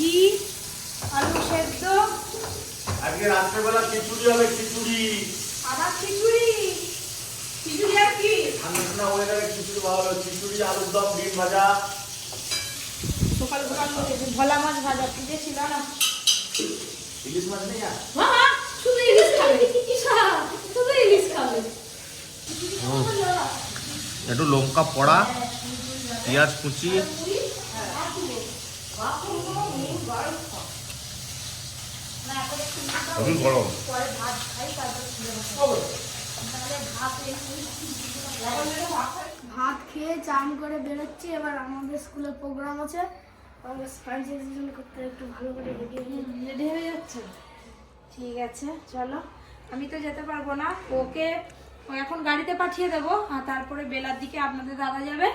ঘি আলু সেদ্ধ। আজকে রাত্রেবেলা খিচুড়ি হবে খিচুড়ি। আবার খিচুড়ি। খিচুড়ি আর কি? ঠান্ডা ঠান্ডা ওয়েদারে খিচুড়ি ভালো হবে। খিচুড়ি আলুর দম ডিম ভাজা। সকাল সকাল ভোলা মাছ ভাজা ফ্রিজে ছিল না। ইলিশ মাছ নেই আর? মামা শুধু ইলিশ খাবে। শুধু ইলিশ খাবে। একটু লঙ্কা পড়া পেঁয়াজ কুচি। খুবই গরম। ভাত খেয়ে চান করে বেরোচ্ছি এবার আমাদের স্কুলে প্রোগ্রাম আছে। আমাদের সায়েন্স এক্সিবিশন করতে একটু ভালো করে রেডি রেডি হয়ে যাচ্ছে? ঠিক আছে চলো। আমি তো যেতে পারব না। ওকে ও এখন গাড়িতে পাঠিয়ে দেবো আর তারপরে বেলার দিকে আপনাদের দাদা যাবে।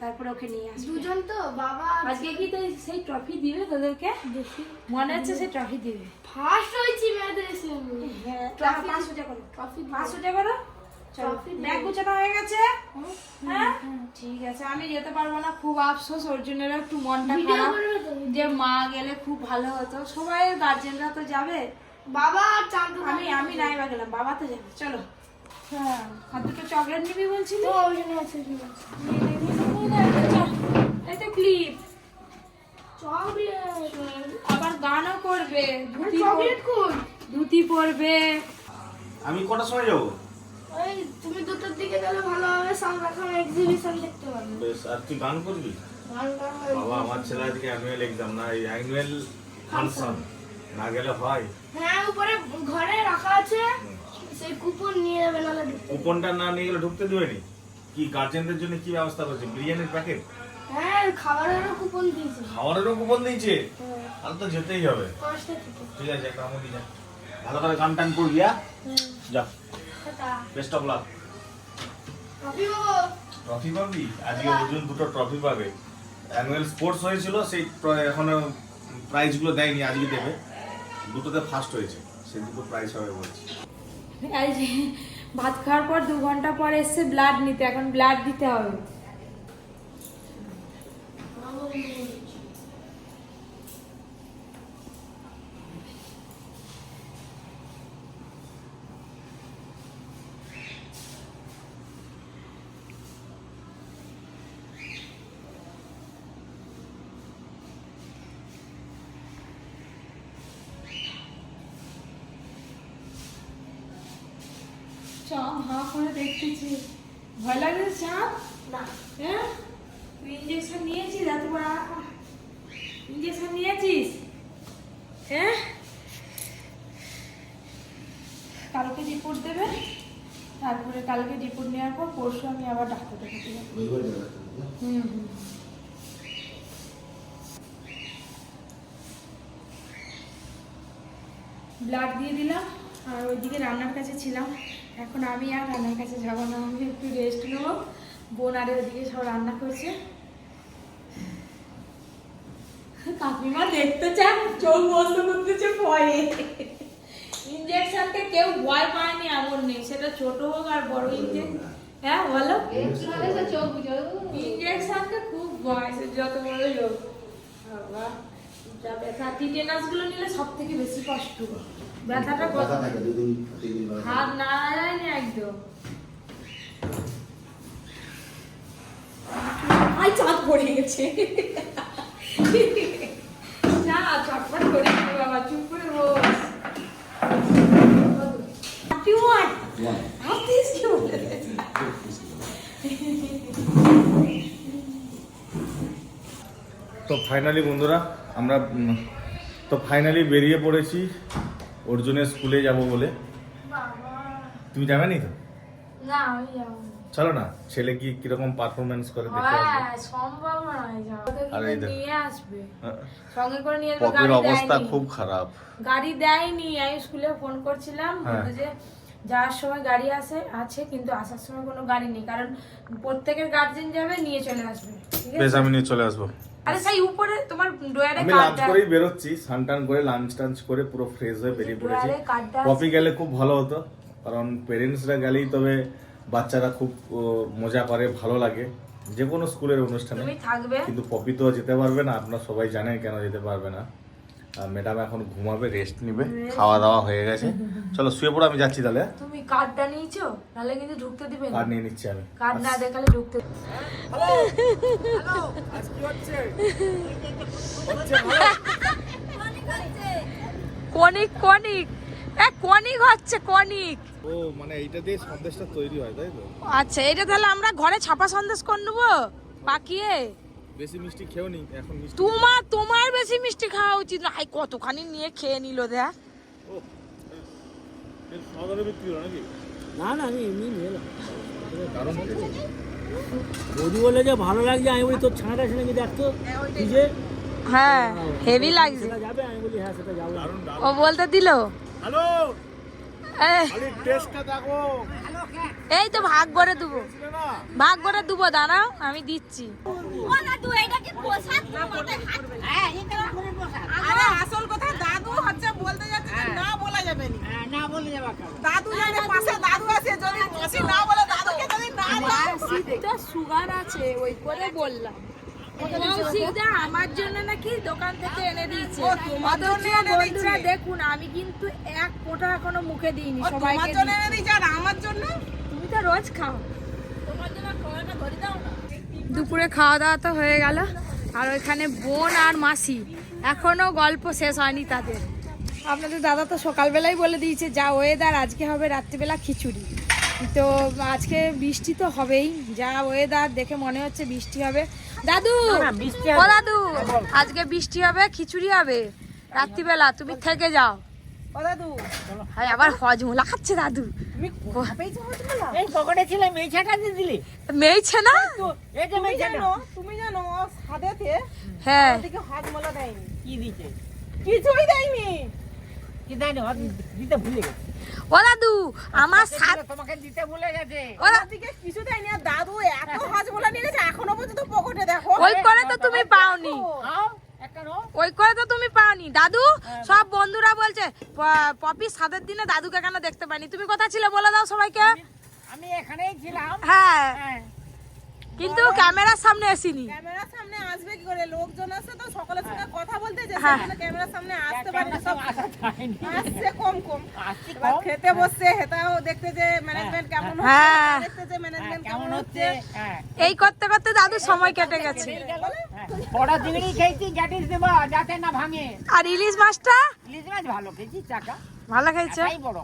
তারপরে ওকে নিয়ে আসবে। দুজন তো বাবা আজকে কি তো সেই ট্রফি দিবে তোদেরকে? মনে হচ্ছে সেই ট্রফি দিবে? ফার্স্ট হয়েছি মেয়েদের এসএমবি হ্যাঁ Trophy- পাঁচশো টাকা করো। ট্রফি পাঁচশো টাকা করো? ব্যাগ গুছানো হয়ে গেছে? হ্যাঁ? ঠিক আছে আমি যেতে পারব না খুব আফসোস ওর জন্য একটু মনটা খারাপ। যে মা গেলে খুব ভালো হতো। সবাই গার্জেনরা তো যাবে। বাবা আমি আমি নাই বা গেলাম বাবা তো যাবে। চলো। হ্যাঁ আর দুটো চকলেট নিবি বলছিলি? তো ওই জন্য আছে। এই তো ক্লিপ চকলেট আবার গানও করবে ধুতি চকলেট কোন ধুতি পরবে। আমি কটার সময় যাব? ওই তুমি দুটোর দিকে গেলে ভালো হবে এক্সিবিশন দেখতে পাবে বেশ আর তুই গান করবি। বাবা আমার ছেলে আজকে অ্যানুয়াল এক্সাম না এই অ্যানুয়াল ফাংশন না গেলে হয়? হ্যাঁ উপরে ঘরে রাখা আছে সেই কুপন নিয়ে যাবে ঢুকতে কুপনটা না নিয়ে গেলে ঢুকতে দেবেনি কি গার্জেনদের জন্য কি ব্যবস্থা করেছে? বিরিয়ানির প্যাকেট হ্যাঁ খাবারেরও কুপন দিয়েছে। খাবারেরও কুপন দিয়েছে? হ্যাঁ। তাহলে তো যেতেই হবে। ঠিক আছে একটা যা। ভালো করে গান টান করবি হ্যাঁ। যা। বেস্ট অফ লাক ট্রফি পাবি? আজকে অর্জুন দুটো ট্রফি পাবে। অ্যানুয়াল স্পোর্টস হয়েছিল সেই এখনও প্রাইজগুলো দেয়নি আজকে দেবে। দুটোতে ফার্স্ট হয়েছে সেই দুটো প্রাইজ হবে বলছি। ভাত খাওয়ার পর দু ঘণ্টা পর এসছে ব্লাড নিতে এখন ব্লাড দিতে হবে। চ হা করে দেখতেছি ভয় লাগে চাপ না হ্যাঁ তুই ইঞ্জেকশন নিয়েছিস? এত ইঞ্জেকশন নিয়েছিস? হ্যাঁ? কালকে রিপোর্ট দেবে। তারপরে কালকে রিপোর্ট নেওয়ার পর পরশু আমি আবার ডাক্তার দেখাতে যাব হুম হুম। ব্লাড দিয়ে দিলাম আর ওইদিকে রান্নার কাছে ছিলাম। এখন আমি আর রান্নার কাছে যাব না। আমি একটু রেস্ট নেব। বোন আর ওদিকে সব রান্না করছে। কাকিমা দেখতে চান? চোখ বন্ধ করতেছে ভয়ে। ইঞ্জেকশনকে কেউ ভয় পায়নি এমন নেই। সেটা ছোট হোক আর বড় ইঞ্জেকশন হ্যাঁ বলো। ইঞ্জেকশনকে খুব ভয় সে যত হোক। বাবা, যা ব্যথা। টিটেনাসগুলো নিলে সব থেকে বেশি কষ্ট। ব্যথাটা কত হাত যায়নি একদম। আই চাঁদ পড়ে গেছে। না চটপট করে বাবা চুপ করে বস? তো ফাইনালি বন্ধুরা আমরা তো ফাইনালি বেরিয়ে পড়েছি। অর্জুনের স্কুলে যাব বলে। তুমি যাবে নি তো? না আমি যাব না। চলো না ছেলে কি কীরকম পারফরমেন্স করে দেখে আসবে? হ্যাঁ, সম্ভব নয় যাওয়া। নিয়ে আসবে। হ্যাঁ। সঙ্গে করে নিয়ে আসবে পপির অবস্থা খুব খারাপ। গাড়ি দেয়নি আমি স্কুলে ফোন করছিলাম হ্যাঁ। যে যাওয়ার সময় গাড়ি আসে আছে কিন্তু আসার সময় কোনো গাড়ি নেই কারণ প্রত্যেকের গার্জেন যাবে নিয়ে চলে আসবে ঠিক আছে? বেশ আমি নিয়ে চলে আসব। আরে সেই উপরে তোমার ডোয়ারে আমি লাঞ্চ করেই বেরোচ্ছি স্নান করে লাঞ্চ টাঞ্চ করে পুরো ফ্রেশ হয়ে বেরিয়ে পড়েছি। ডোয়ারে গেলে খুব ভালো হতো কারণ পেরেন্টসরা গেলেই তবে বাচ্চারা খুব মজা করে ভালো লাগে। যে কোনো স্কুলের অনুষ্ঠানে। থাকবে। কিন্তু পপি তো যেতে পারবে না আপনারা সবাই জানেন কেন যেতে পারবে না। ম্যাডাম এখন ঘুমাবে রেস্ট নিবে খাওয়া দাওয়া হয়ে গেছে। চলো শুয়ে পড়ো আমি যাচ্ছি তাহলে? তুমি কার্ডটা নিয়েছো? নাহলে কিন্তু ঢুকতে দিবে না। কার্ড নিয়ে নিচ্ছি আমি। কার্ড না দেখালে ঢুকতে কনিক কনিক। কনিক হচ্ছে কনিক ও মানে এইটা দিয়ে সন্দেশটা তৈরি হয় তাই তো? আচ্ছা এটা তাহলে আমরা ঘরে ছাপা সন্দেশ করে নেব? পাকিয়ে? বেশি মিষ্টি খেও নি এখন মিষ্টি তোমার তোমার বেশি মিষ্টি খাওয়া উচিত না। কতখানি নিয়ে খেয়ে নিল দেখ। বিক্রি নাকি? না না আমি এমনি নিয়ে এলাম। কারণ বৌদি বলে যে ভালো লাগছে আমি বলি তোর ছানাটা দেখতো? হ্যাঁ হেভি লাগছে। যাবে আমি বলি হ্যাঁ সেটা যাব। ও বলতে দিল? হ্যালো এই তো ভাগ করে দেবো। ভাগ করে দেবো দাঁড়াও আমি দিচ্ছি। আরে আসল কথা দাদু হচ্ছে বলতে যাচ্ছে না বলা যাবে না। না বলে যাবা দাদু জানে পাশে দাদু আছে যদি মাসি না বলে দাদুকে যদি না শীতটা সুগার আছে ওই করে বললাম। আমার জন্য নাকি দোকান থেকে এনে দিয়েছে। ও, তোমার জন্য অথচ এনে বন্ধুরা দেখুন আমি কিন্তু এক ফোঁটা এখনও মুখে দিইনি সবাইকে জন্য এনে দিয়েছে। আর আমার জন্য? তুমি তো রোজ খাও। তোমার জন্য খাওয়াটা ধরে দাও না। দুপুরে খাওয়া দাওয়া তো হয়ে গেল। আর ওইখানে বোন আর মাসি। এখনও গল্প শেষ হয়নি তাদের। আপনাদের দাদা তো সকালবেলাই বলে দিয়েছে যা ওয়েদার আজকে হবে রাত্রিবেলা খিচুড়ি। তো আজকে বৃষ্টি তো হবেই। যা ওয়েদার দেখে মনে হচ্ছে বৃষ্টি হবে। দাদু! ও দাদু আজকে বৃষ্টি হবে খিচুড়ি হবে। রাত্রিবেলা তুমি থেকে যাও। ও দাদু। আবার হজমোলা খাচ্ছে দাদু। এই পকেটে ছিল দিলি। না? এই যে তুমি মেয়েছাটা জানো তুমি জানো সাদেতে হ্যাঁ। ওদিকে হজমোলা দেয়নি। কি দিতে কিছুই দেয়নি। কি দেয় না দিতে ভুলে গেছে। ও দাদু আমার সাত তোমাকে দিতে ভুলে গেছে। ও দা- কিছু দেয়নি আর দাদু এত হজমোলা নিয়ে গেছে এখনও পর্যন্ত পকেটে দেখো। ওই করে তো তুমি পাওনি। খাও ওই করে তো তুমি পাওনি। দাদু সব বন্ধুরা বলছে প- পপি সাদের দিনে দাদুকে কেন দেখতে পাইনি? তুমি কোথায় ছিল বলে দাও সবাইকে। আমি এখানেই ছিলাম। হ্যাঁ। হ্যাঁ। কিন্তু ক্যামেরার সামনে আসিনি। ক্যামেরার সামনে আসবে কি করে? লোকজন আছে তো সকলের সঙ্গে কথা বলতে যে হ্যাঁ। সেখানে ক্যামেরার সামনে আসতে পারে না, সব আসা আসছে কম কম। এবার খেতে বসছে হেতাও দেখতে যে ম্যানেজমেন্ট কেমন হচ্ছে হ্যাঁ। দেখতে যে ম্যানেজমেন্ট কেমন হচ্ছে। হ্যাঁ। এই করতে করতে দাদু সময় কেটে গেছে। পড়া দিনেই খেয়েছি গ্যাটিস দেবা যাতে না ভাঙে। আর ইলিশ মাছটা? ইলিশ মাছ ভালো খেয়েছি চাকা। ভালো খেয়েছে? বড়।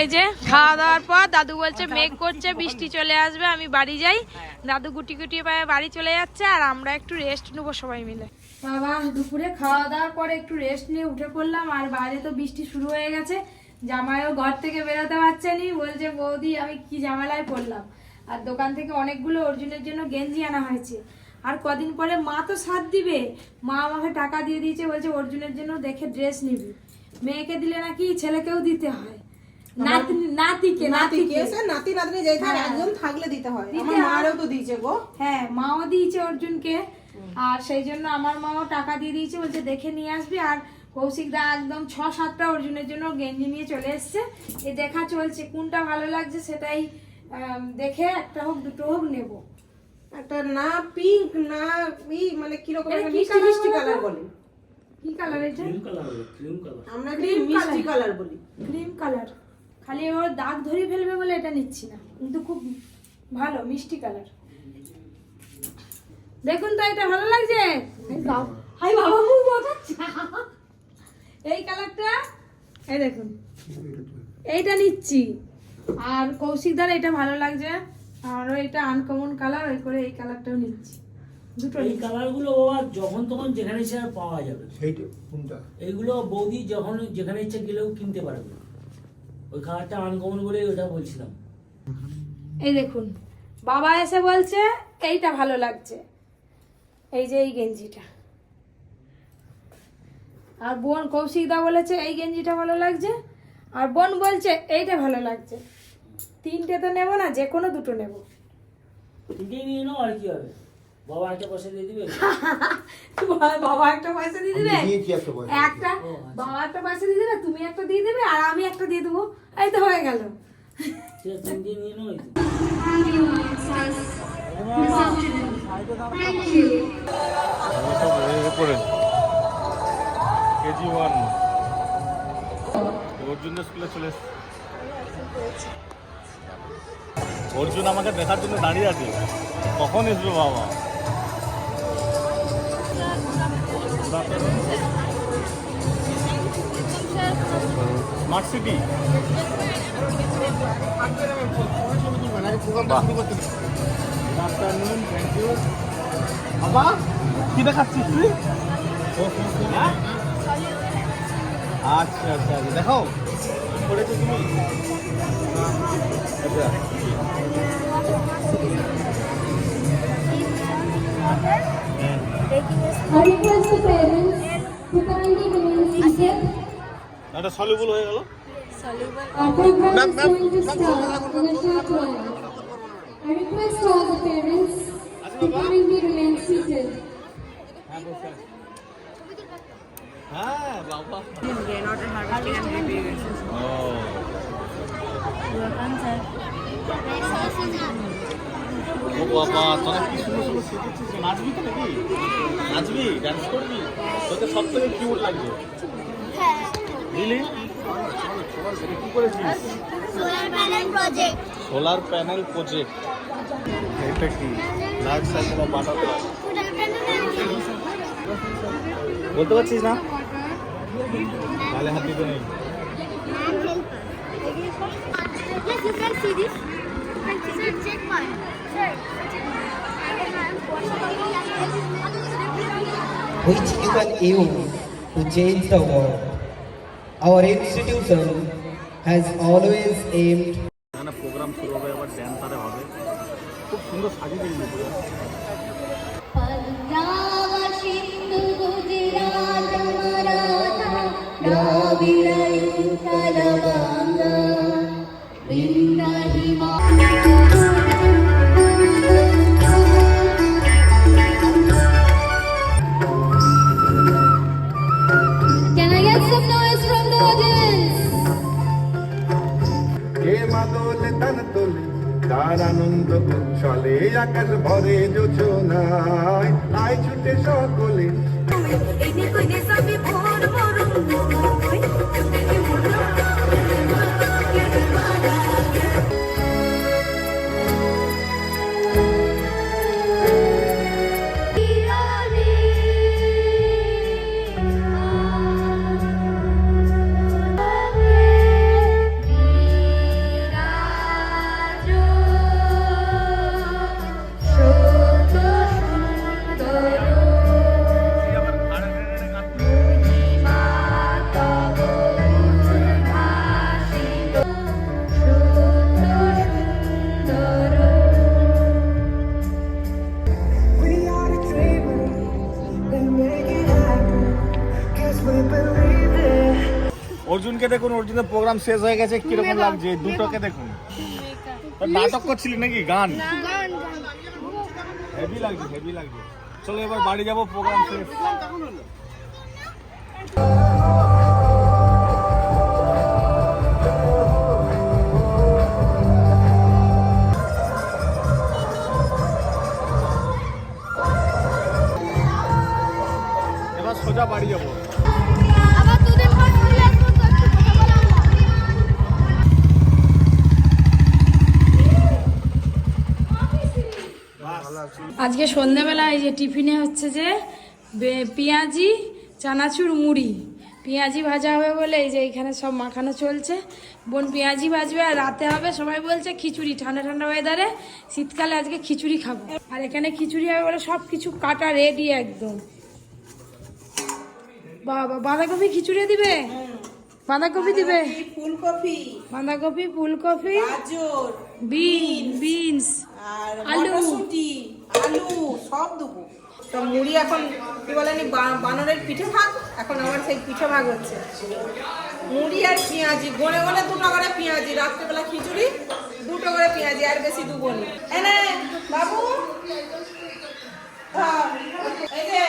এই যে খাওয়া দাওয়ার পর দাদু বলছে, মেঘ করছে, বৃষ্টি চলে আসবে, আমি বাড়ি যাই। দাদু গুটি গুটি পায়ে বাড়ি চলে যাচ্ছে, আর আমরা একটু রেস্ট নেব সবাই মিলে। বাবা দুপুরে খাওয়া দাওয়ার পরে একটু রেস্ট নিয়ে উঠে পড়লাম, আর বাইরে তো বৃষ্টি শুরু হয়ে গেছে। জামাইও ঘর থেকে বেরোতে পারছে নি, বলছে, বৌদি, আমি কি জামালায় পড়লাম? আর দোকান থেকে অনেকগুলো অর্জুনের জন্য গেঞ্জি আনা হয়েছে। আর কদিন পরে মা তো সাথ দিবে। মা আমাকে টাকা দিয়ে দিয়েছে, বলছে, অর্জুনের জন্য দেখে ড্রেস নিবি। মেয়েকে দিলে নাকি ছেলেকেও দিতে হয়। নাতিকে নাতিকে এসে নাতি নাতনি যেখানে হ্যাঁ। একজন থাকলে দিতে হয়। আমার মারও তো দিয়েছে গো। হ্যাঁ মাও দিয়েছে অর্জুনকে। আর সেই জন্য আমার মাও টাকা দিয়ে দিয়েছে বলছে দেখে নিয়ে আসবি। আর কৌশিক দা একদম ছ সাতটা অর্জুনের জন্য গেঞ্জি নিয়ে চলে এসছে। এ দেখা চলছে কোনটা ভালো লাগছে সেটাই দেখে একটা হোক দুটো হোক নেব। একটা না পিঙ্ক না ই মানে কি মিষ্টি মিষ্টি কালার বলো। কি কালার এটা? ক্রিম কালার ক্রিম কালার আমরা Cream কি মিষ্টি কালার বলি। ক্রিম কালার খালি ওর দাগ ধরে ফেলবে বলে এটা নিচ্ছি না। কিন্তু খুব ভালো মিষ্টি কালার দেখুন তো এটা ভালো লাগছে? হাই বাবা এই কালারটা এই দেখুন। এইটা নিচ্ছি। আর কৌশিক দ্বারা এটা ভালো লাগছে। আর এটা আনকমন কালার ওই করে এই কালারটাও নিচ্ছি। দুটো এই কালারগুলো আর যখন তখন যেখানে ইচ্ছা পাওয়া যাবে। সেইটা কোনটা? এইগুলো বৌদি যখন যেখানে ইচ্ছা গেলেও কিনতে পারবে। ওই কালারটা আনকমন বলে ওটা বলছিলাম। এই দেখুন বাবা এসে বলছে এইটা ভালো লাগছে। এই যে এই গেঞ্জিটা। আর বোন কৌশিক দা বলেছে এই গেঞ্জিটা ভালো লাগছে। আর বোন বলছে এইটা ভালো লাগছে। তিনটে তো নেব না যে কোনো দুটো নেব। তিনটেই নিয়ে নাও আর কি হবে? বাবা একটা পয়সা দিয়ে দিবে? বাবা একটা পয়সা দিয়ে দিবে? একটা বাবা একটা পয়সা দিয়ে দেবে তুমি একটা দিয়ে দেবে আর আমি একটা দিয়ে দেবো। এই তো হয়ে গেল। কেজি ওয়ান অর্জুন স্কুলে চলে অর্জুন আমাকে দেখার জন্য দাঁড়িয়ে আছে। কখন আসবে বাবা? ইউ বাবা কি দেখাচ্ছিস তুই? হ্যাঁ? আচ্ছা আচ্ছা দেখো দেখাও। কি করেছ তুমি? আচ্ছা। একটা সলিউবল হয়ে গেল. I request all the parents to kindly remain seated. হ্যাঁ বাবা ও ও বাবা তোরা কি সুন্দর সুন্দর শিখেছিস নাচবি তো নাকি নাচবি ডান্স করবি তোকে সব থেকে কিউট লাগবে করেছিস solar panel project solar panel project এটা কি লাইফ সাইকেল বাটারফ্লাই বলতে পারছিস না তাহলে হাত দিতে নেই Yes, you can see this. You can see check mark. Sir, check mark. which you can use to change the world. Our institution has always aimed এখানে প্রোগ্রাম শুরু হবে আবার ড্যান্সারে হবে। খুব সুন্দর সাজিয়ে দিয়েছে পুরো। পঞ্জাব সিন্ধু কে তন তোলে তার আনন্দ চলে আকাশ ভরে যোচনায় আয় ছুটে সকলে। অর্জুনকে দেখুন অর্জুনের প্রোগ্রাম শেষ হয়ে গেছে কীরকম লাগছে দুটোকে দেখুন নাটক করছিলি নাকি গান হেভি লাগছে হেভি লাগছে চলো এবার বাড়ি যাব প্রোগ্রাম শেষ এবার সোজা বাড়ি যাব আবার দুদিন পর চলে আসব তো একটু কথা বলা আমরা। আজকে সন্ধ্যাবেলা এই যে টিফিনে হচ্ছে যে পেঁয়াজি চানাচুর মুড়ি। পেঁয়াজি ভাজা হবে বলে এই যে এখানে সব মাখানো চলছে। বোন পেঁয়াজি ভাজবে আর রাতে হবে সবাই বলছে খিচুড়ি ঠান্ডা ঠান্ডা ওয়েদারে শীতকালে আজকে খিচুড়ি খাব। আর এখানে খিচুড়ি হবে বলে সব কিছু কাটা রেডি একদম। বাবা বাঁধাকপি খিচুড়ি দিবে? বাঁধাকপি দিবে? ফুলকপি। বাঁধাকপি ফুলকপি গাজর বিন বিনস আর আলু। আলু সব দেবো। তো মুড়ি এখন কি বলেনি বানরের পিঠে ভাগ? এখন আমার সেই পিঠে ভাগ হচ্ছে। মুড়ি আর পেঁয়াজি গনে গনে দুটো করে পেঁয়াজি রাত্রেবেলা খিচুড়ি দুটো করে পেঁয়াজি আর বেশি দুবো নি। এনে বাবু। হ্যাঁ, এই যে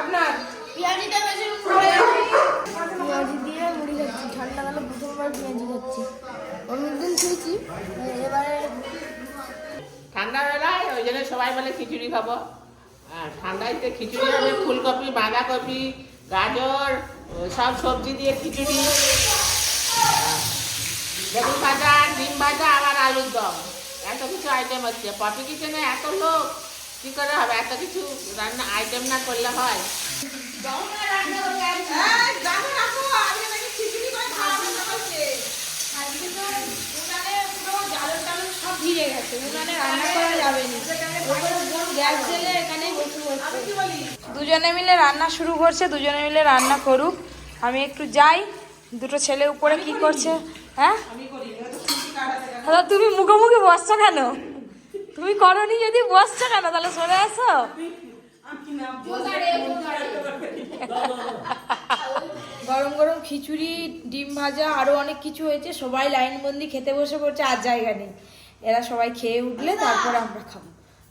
আপনার। পেঁয়াজিটা বেশি পেঁয়াজি দিয়ে মুড়ি খাচ্ছি। ঠান্ডাকালে প্রথমবার পেঁয়াজি খাচ্ছি। অনেকদিন খেয়েছি এবারে ঠান্ডা বেলায় ওই জন্য সবাই বলে খিচুড়ি খাব। আর ঠান্ডায় খিচুড়ি হবে, ফুলকপি, বাঁধাকপি, গাজর সব সবজি দিয়ে খিচুড়ি। বেগুন ভাজা ডিম ভাজা, আবার আলুর দম। এত কিছু আইটেম হচ্ছে। পপি কিচেনে এত লোক, কি করে হবে? এত কিছু রান্না আইটেম না করলে হয়। খিচুড়ি টালন সব ভিড়ে গেছে উনানে রান্না করা যাবে না। গ্যাস জ্বেলে এখানেই বসে বসে কি বলি? দুজনে মিলে রান্না শুরু করছে দুজনে মিলে রান্না করুক। আমি একটু যাই দুটো ছেলে উপরে কি করছে হ্যাঁ? দাদা তুমি মুখোমুখি বসছো কেন? তুমি করনি যদি বসছো কেন তাহলে সরে আসো গরম গরম খিচুড়ি ডিম ভাজা আরও অনেক কিছু হয়েছে। সবাই লাইন বন্দি খেতে বসে পড়ছে আর জায়গা নেই। এরা সবাই খেয়ে উঠলে তারপরে আমরা খাব।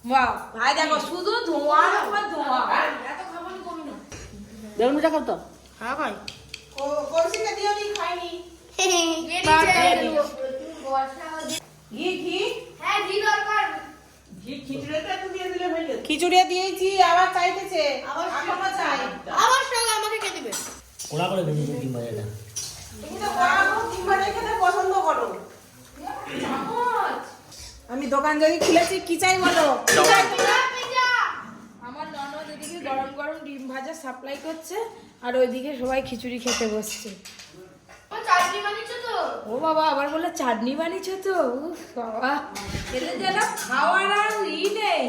বাহ। ভাই দেখো শুধু ধোঁয়া আর ধোঁয়া। বেগুন ভাজা খাও তো। হ্যাঁ ভাই? হ্যাঁ ঘি দরকার। খিচুড়ি দিয়েছি আবার চাইতেছে। এখনও চাই। আবার সঙ্গে আমাকে কে দিবে কোলা করে ভেজেছে ডিম ভাজাটা তুমি তো কড়ানো তিনবারে খেতে পছন্দ করো। আমি দোকান যদি খুলেছি কি চাই বলো? আমার ননদ এদিকে গরম গরম ডিম ভাজা সাপ্লাই করছে আর ওইদিকে সবাই খিচুড়ি খেতে বসছে। বানিয়েছো তো? ও বাবা আবার বলে চাটনি বানিয়েছো তো? উফ বাবা খেলে যেন খাওয়ার আর ই নেই।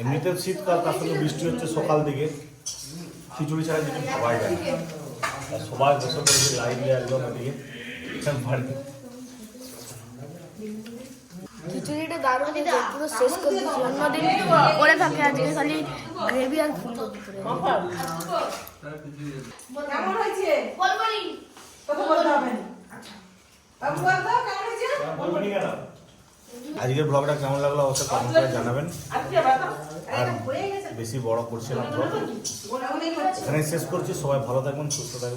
এমনিতে শীতকাল তার সঙ্গে বৃষ্টি হচ্ছে সকাল দিকে। খিচুড়ি ছাড়া কিছু খাওয়াই যায় না। আর সবাই বসে পড়েছে লাইন দিয়ে একদম ওদিকে খিচুড়িটা দারুণ পুরো শেষ করে দিয়েছি। অন্যদিন করে থাকে আজকে খালি গ্রেভি আর ফুলকপি করে কেমন হয়েছে? বলবনি কথা বলতে হবে না। বাবু বলতো কেমন হয়েছে? কেন? আজকের ব্লগটা কেমন লাগল অবশ্যই কমেন্ট করে জানাবেন। আর বেশি বড় করছিলাম ব্লগ এখানে শেষ করছি সবাই ভালো থাকবেন সুস্থ থাকবেন।